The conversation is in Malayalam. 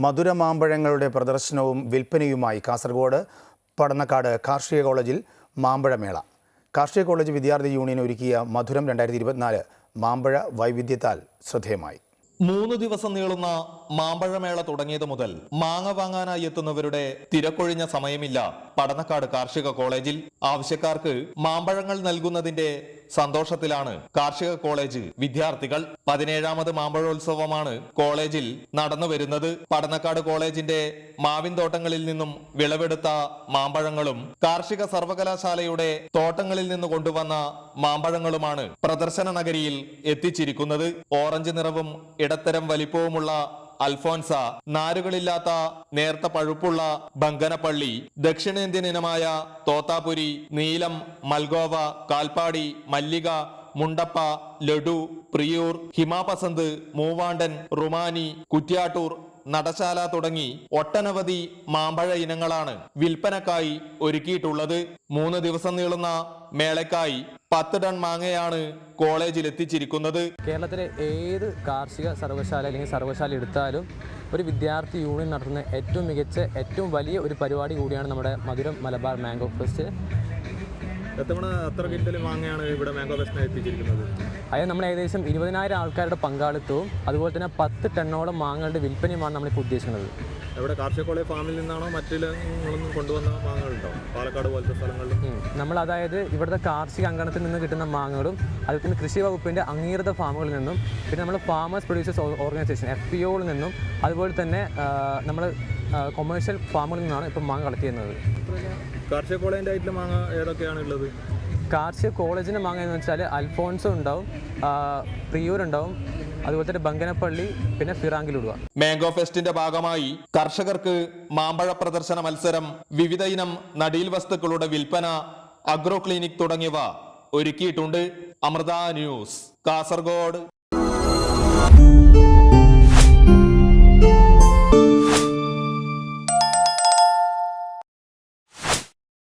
മധുര മാമ്പഴങ്ങളുടെ പ്രദർശനവും വിൽപ്പനയുമായി കാസർഗോഡ് പടന്നക്കാട് കാർഷിക കോളേജിൽ മാമ്പഴമേള. കാർഷിക കോളേജ് വിദ്യാർത്ഥി യൂണിയൻ ഒരുക്കിയ മധുരം രണ്ടായിരത്തി ഇരുപത്തിനാല് മാമ്പഴ വൈവിധ്യത്താൽ ശ്രദ്ധേയമായി. മൂന്ന് ദിവസം നീളുന്ന മാമ്പഴമേള തുടങ്ങിയത് മുതൽ മാങ്ങ വാങ്ങാനായി എത്തുന്നവരുടെ തിരക്കൊഴിഞ്ഞ സമയമില്ല. പടന്നക്കാട് കാർഷിക കോളേജിൽ ആവശ്യക്കാർക്ക് മാമ്പഴങ്ങൾ നൽകുന്നതിന്റെ സന്തോഷത്തിലാണ് കാർഷിക കോളേജ് വിദ്യാർത്ഥികൾ. പതിനേഴാമത് മാമ്പഴോത്സവമാണ് കോളേജിൽ നടന്നു വരുന്നത് പടന്നക്കാട് കോളേജിന്റെ മാവിൻ തോട്ടങ്ങളിൽ നിന്നും വിളവെടുത്ത മാമ്പഴങ്ങളും കാർഷിക സർവകലാശാലയുടെ തോട്ടങ്ങളിൽ നിന്ന് കൊണ്ടുവന്ന മാമ്പഴങ്ങളുമാണ് പ്രദർശന നഗരിയിൽ എത്തിച്ചിരിക്കുന്നത്. ഓറഞ്ച് നിറവും ഇടത്തരം വലിപ്പവുമുള്ള അൽഫോൻസ നാരുകളില്ലാത്ത നേർത്ത പഴുപ്പുള്ള ബങ്കനപ്പള്ളി ദക്ഷിണേന്ത്യൻ ഇനമായ തോത്താപുരി നീലം മൽഗോവ കാൽപ്പാടി മല്ലിക മുണ്ടപ്പ ലഡു പ്രിയൂർ ഹിമാപസന്ത് മൂവാണ്ടൻ റുമാനി കുറ്റ്യാട്ടൂർ നടശാല തുടങ്ങി ഒട്ടനവധി മാമ്പഴ ഇനങ്ങളാണ് വിൽപ്പനക്കായി ഒരുക്കിയിട്ടുള്ളത്. മൂന്ന് ദിവസം നീളുന്ന മേളയ്ക്കായി പത്ത് ടൺ മാങ്ങയാണ് കോളേജിൽ എത്തിച്ചിരിക്കുന്നത്. കേരളത്തിലെ ഏത് കാർഷിക സർവശാല അല്ലെങ്കിൽ സർവശാല എടുത്താലും ഒരു വിദ്യാർത്ഥി യൂണിയൻ നടത്തുന്ന ഏറ്റവും മികച്ച ഏറ്റവും വലിയ ഒരു പരിപാടി കൂടിയാണ് നമ്മുടെ മധുരം മലബാർ മാംഗോ ഫെസ്റ്റ്. എത്ര കിൻഡൽ മാങ്ങയാണ് ഇവിടെ മാംഗോ ഫെസ്റ്റിന് എത്തിച്ചിരിക്കുന്നത്? അതായത് നമ്മൾ ഏകദേശം ഇരുപതിനായിരം ആൾക്കാരുടെ പങ്കാളിത്തവും അതുപോലെ തന്നെ പത്ത് ടണ്ണോളം മാങ്ങകളുടെ വിൽപ്പനയുമാണ് നമ്മളിപ്പോൾ ഉദ്ദേശിക്കുന്നത്. ഇവിടെ കാർഷിക കോളേജ് ഫാമിൽ നിന്നാണോ മറ്റിലൊന്നും കൊണ്ടുവന്ന മാങ്ങകളുണ്ടോ പാലക്കാട് പോലത്തെ സ്ഥലങ്ങളിലും? നമ്മൾ അതായത് ഇവിടുത്തെ കാർഷിക അങ്കണത്തിൽ നിന്ന് കിട്ടുന്ന മാങ്ങകളും അതുപോലെ തന്നെ കൃഷി വകുപ്പിന്റെ അംഗീകൃത ഫാമുകളിൽ നിന്നും പിന്നെ നമ്മൾ farmers producers organisation F P ഒയിൽ നിന്നും അതുപോലെ തന്നെ നമ്മൾ കൊമേഴ്ഷ്യൽ ഫാമുകളിൽ നിന്നാണ് ഇപ്പം മാങ്ങ കളക്ട് ചെയ്യുന്നത്. കാർഷിക കോളേജിന്റെ ആയിട്ടുള്ള മാങ്ങ ഏതൊക്കെയാണ് ഉള്ളത്? കാർഷിക കോളേജിന്റെ മാങ്ങ എന്ന് വെച്ചാൽ അൽഫോൺസും ഉണ്ടാവും പ്രിയൂരുണ്ടാവും പ്രിയൂർ ഉണ്ടാവും അതുപോലെ തന്നെ ബങ്കനപ്പള്ളി പിന്നെ ഫിറാങ്കിലുടുക. മാംഗോ ഫെസ്റ്റിന്റെ ഭാഗമായി കർഷകർക്ക് മാമ്പഴ പ്രദർശന മത്സരം വിവിധ ഇനം നടീൽ വസ്തുക്കളുടെ വിൽപ്പന അഗ്രോ ക്ലിനിക് തുടങ്ങിയവ ഒരുക്കിയിട്ടുണ്ട്. അമൃത ന്യൂസ് കാസർഗോഡ്.